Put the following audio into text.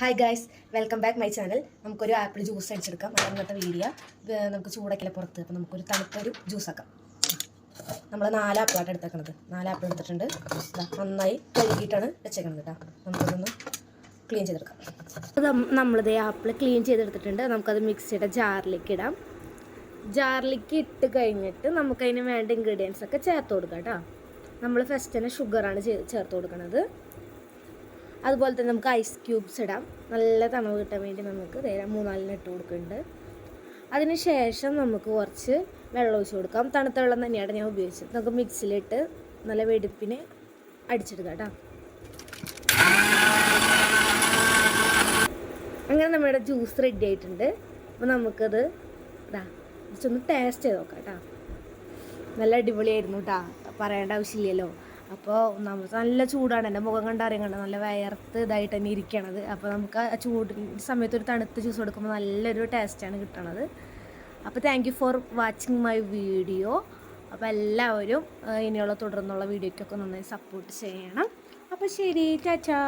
Hi guys welcome back my channel നമുക്കൊരു apple juice അടിച്ചെടുക്കാം. അത് ഇന്നത്തെ വീഡിയോ നമുക്ക് ചൂടൊക്കെ പുറത്ത്. അപ്പോൾ നമുക്കൊരു തണുത്തൊരു ജ്യൂസ് ആക്കാം. നമ്മൾ നാല് ആപ്പിളായിട്ട് എടുത്തേക്കണത്. നാല് ആപ്പിൾ എടുത്തിട്ടുണ്ട്. നന്നായി കഴുകിയിട്ടാണ് വെച്ചേക്കണത് കേട്ടോ. നമുക്കതൊന്ന് ക്ലീൻ ചെയ്തെടുക്കാം. നമ്മളിത് ആപ്പിൾ ക്ലീൻ ചെയ്തെടുത്തിട്ടുണ്ട്. നമുക്കത് മിക്സിയുടെ ജാറിലേക്ക് ഇടാം. ജാറിലേക്ക് ഇട്ട് കഴിഞ്ഞിട്ട് നമുക്കതിന് വേണ്ട ഇൻഗ്രീഡിയൻസ് ഒക്കെ ചേർത്ത് കൊടുക്കാം കേട്ടോ. നമ്മൾ ഫസ്റ്റ് തന്നെ ഷുഗറാണ് ചേർത്ത് കൊടുക്കുന്നത് അതുപോലെ തന്നെ നമുക്ക് ഐസ് ക്യൂബ്സ് ഇടാം. നല്ല തണവ് കിട്ടാൻ വേണ്ടി നമുക്ക് നേരം മൂന്നാലിന് ഇട്ട് കൊടുക്കുന്നുണ്ട്. അതിന് ശേഷം നമുക്ക് കുറച്ച് വെള്ളം ഒഴിച്ച് കൊടുക്കാം. തണുത്ത വെള്ളം തന്നെയാണ് ഞാൻ ഉപയോഗിച്ചത്. നമുക്ക് മിക്സിയിലിട്ട് നല്ല വെടുപ്പിന് അടിച്ചെടുക്കാം കേട്ടോ. അങ്ങനെ നമ്മുടെ ജ്യൂസ് റെഡി ആയിട്ടുണ്ട്. അപ്പോൾ നമുക്കത് ഇതാ ജസ്റ്റ് ടേസ്റ്റ് ചെയ്ത് നോക്കാം കേട്ടോ. നല്ല അടിപൊളിയായിരുന്നു കേട്ടോ. പറയേണ്ട ആവശ്യമില്ലല്ലോ. അപ്പോൾ നമുക്ക് നല്ല ചൂടാണ്. എന്റെ മുഖം കണ്ടറിയാൻ കണ്ട നല്ല വയർത്ത് ഇതായിട്ട് തന്നെ ഇരിക്കണത്. അപ്പോൾ നമുക്ക് ആ ചൂട് സമയത്ത് ഒരു തണുത്ത് ജ്യൂസ് കൊടുക്കുമ്പോൾ നല്ലൊരു ടേസ്റ്റാണ് കിട്ടണത്. അപ്പോൾ thank you for watching my video അപ്പോൾ എല്ലാവരും ഇനിയുള്ള തുടർന്നുള്ള വീഡിയോയ്ക്കൊക്കെ നന്നായി സപ്പോർട്ട് ചെയ്യണം. അപ്പോൾ ശരി ചാച്ചാ